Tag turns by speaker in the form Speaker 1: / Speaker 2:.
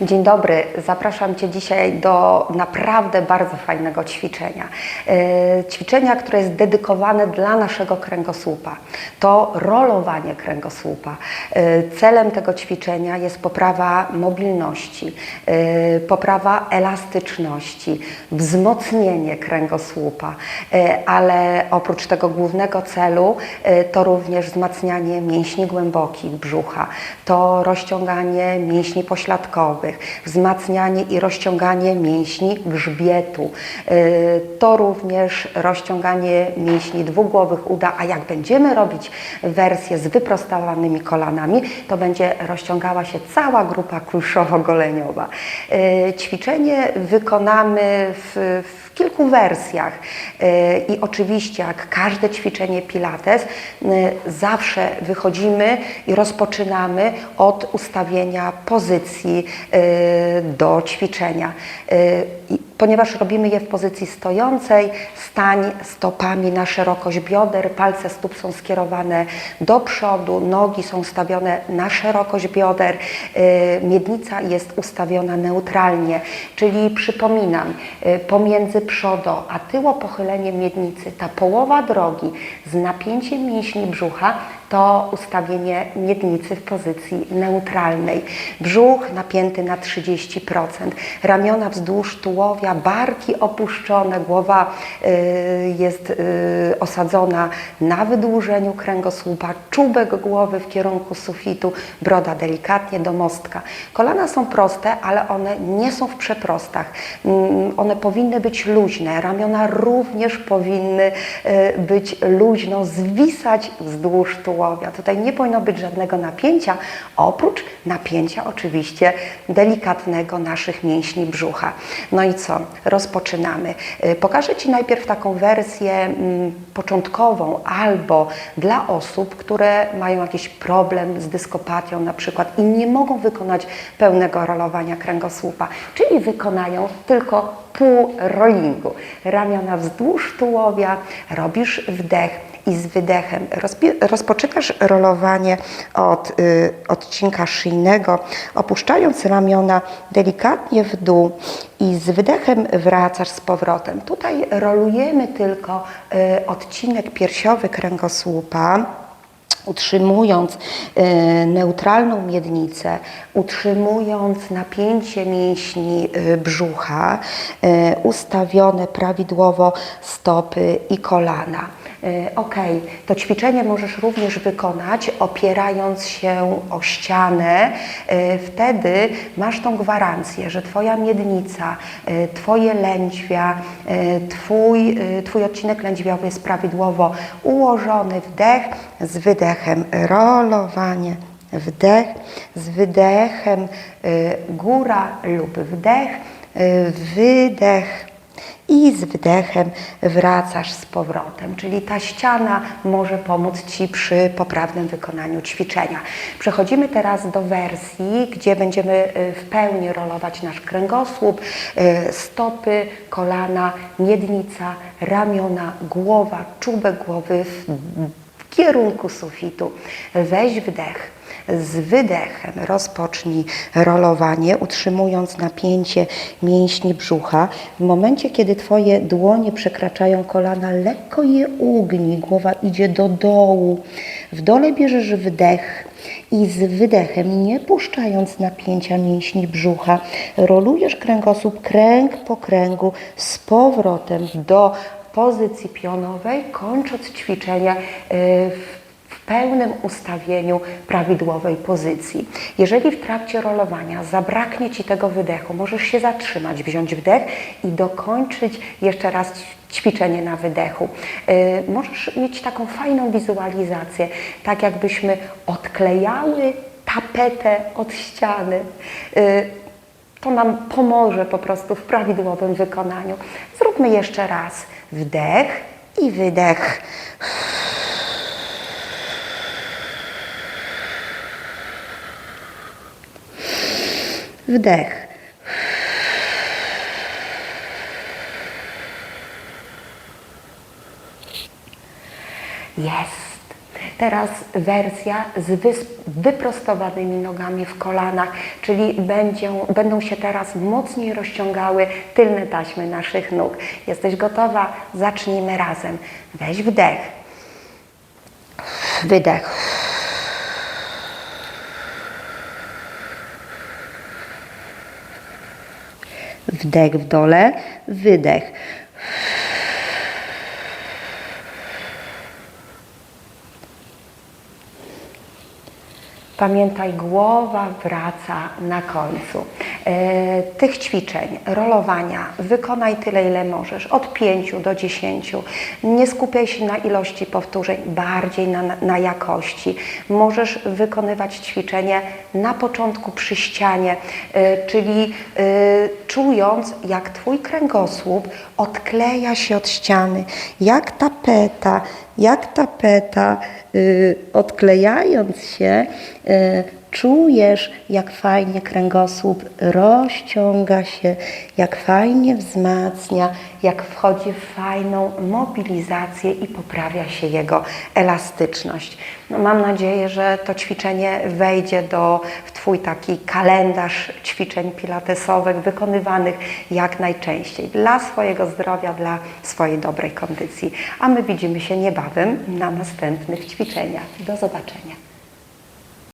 Speaker 1: Dzień dobry, zapraszam Cię dzisiaj do naprawdę bardzo fajnego ćwiczenia. E, Ćwiczenia, które jest dedykowane dla naszego kręgosłupa. To rolowanie kręgosłupa. E, Celem tego ćwiczenia jest poprawa mobilności, e, poprawa elastyczności, wzmocnienie kręgosłupa, ale oprócz tego głównego celu to również wzmacnianie mięśni głębokich brzucha, to rozciąganie mięśni pośladkowych, wzmacnianie i rozciąganie mięśni grzbietu, Y, to również rozciąganie mięśni dwugłowych uda, a jak będziemy robić wersję z wyprostowanymi kolanami, to będzie rozciągała się cała grupa kulszowo-goleniowa. Y, Ćwiczenie wykonamy w, w kilku wersjach Y, i oczywiście jak każde ćwiczenie Pilates y, zawsze wychodzimy i rozpoczynamy od ustawienia pozycji y, do ćwiczenia. Ponieważ robimy je w pozycji stojącej, stań stopami na szerokość bioder, palce stóp są skierowane do przodu, nogi są ustawione na szerokość bioder, y, miednica jest ustawiona neutralnie, czyli przypominam, y, pomiędzy przodo a tyło pochyleniem miednicy, ta połowa drogi z napięciem mięśni brzucha to ustawienie miednicy w pozycji neutralnej. Brzuch napięty na 30%, ramiona wzdłuż tułowia, barki opuszczone, głowa y, jest y, osadzona na wydłużeniu kręgosłupa, czubek głowy w kierunku sufitu, broda delikatnie do mostka. Kolana są proste, ale one nie są w przeprostach. Mm, One powinny być luźne, ramiona również powinny y, być luźno zwisać wzdłuż tułowia. Tutaj nie powinno być żadnego napięcia, oprócz napięcia oczywiście delikatnego naszych mięśni brzucha. No i co? Rozpoczynamy. Y, Pokażę Ci najpierw taką wersję mm, początkową albo dla osób, które mają jakiś problem z dyskopatią na przykład i nie mogą wykonać pełnego rolowania kręgosłupa, czyli wykonają tylko pół rollingu. Ramiona wzdłuż tułowia, robisz wdech i z wydechem rozpoczynasz rolowanie od y, odcinka szyjnego, opuszczając ramiona delikatnie w dół i z wydechem wracasz z powrotem. Tutaj rolujemy tylko y, odcinek piersiowy kręgosłupa utrzymując e, neutralną miednicę, utrzymując napięcie mięśni e, brzucha, e, ustawione prawidłowo stopy i kolana. E, Ok, to ćwiczenie możesz również wykonać opierając się o ścianę. E, Wtedy masz tą gwarancję, że Twoja miednica, e, Twoje lędźwia, twój, twój odcinek lędźwiowy jest prawidłowo ułożony. Wdech z wydechem, rolowanie. Wdech z wydechem, góra lub wdech, wydech i z wdechem wracasz z powrotem. Czyli ta ściana może pomóc Ci przy poprawnym wykonaniu ćwiczenia. Przechodzimy teraz do wersji, gdzie będziemy y, w pełni rolować nasz kręgosłup, y, stopy, kolana, miednica, ramiona, głowa, czubek głowy w w kierunku sufitu. Weź wdech. Z wydechem rozpocznij rolowanie, utrzymując napięcie mięśni brzucha. W momencie, kiedy Twoje dłonie przekraczają kolana, lekko je ugnij, głowa idzie do dołu. W dole bierzesz wdech i z wydechem, nie puszczając napięcia mięśni brzucha, rolujesz kręgosłup kręg po kręgu z powrotem do pozycji pionowej, kończąc ćwiczenie y, w pełnym ustawieniu prawidłowej pozycji. Jeżeli w trakcie rolowania zabraknie Ci tego wydechu, możesz się zatrzymać, wziąć wdech i dokończyć jeszcze raz ćwiczenie na wydechu. Y, Możesz mieć taką fajną wizualizację, tak jakbyśmy odklejały tapetę od ściany. Y, to nam pomoże po prostu w prawidłowym wykonaniu. Zróbmy jeszcze raz wdech i wydech. Wdech. Jest. Teraz wersja z wyprostowanymi nogami w kolanach, czyli będą, będą się teraz mocniej rozciągały tylne taśmy naszych nóg. Jesteś gotowa? Zacznijmy razem. Weź wdech. Wydech. Wdech w dole, wydech. Pamiętaj, głowa wraca na końcu. E, tych ćwiczeń, rolowania, wykonaj tyle, ile możesz, od 5 do 10. Nie skupiaj się na ilości powtórzeń, bardziej na, na jakości. Możesz wykonywać ćwiczenie na początku przy ścianie, e, czyli e, czując, jak Twój kręgosłup odkleja się od ściany, jak tapeta, jak tapeta, y, odklejając się, czujesz, jak fajnie kręgosłup rozciąga się, jak fajnie wzmacnia, jak wchodzi w fajną mobilizację i poprawia się jego elastyczność. No, mam nadzieję, że to ćwiczenie wejdzie do, w Twój taki kalendarz ćwiczeń pilatesowych wykonywanych jak najczęściej dla swojego zdrowia, dla swojej dobrej kondycji. A my widzimy się niebawem na następnych ćwiczeniach. Do zobaczenia.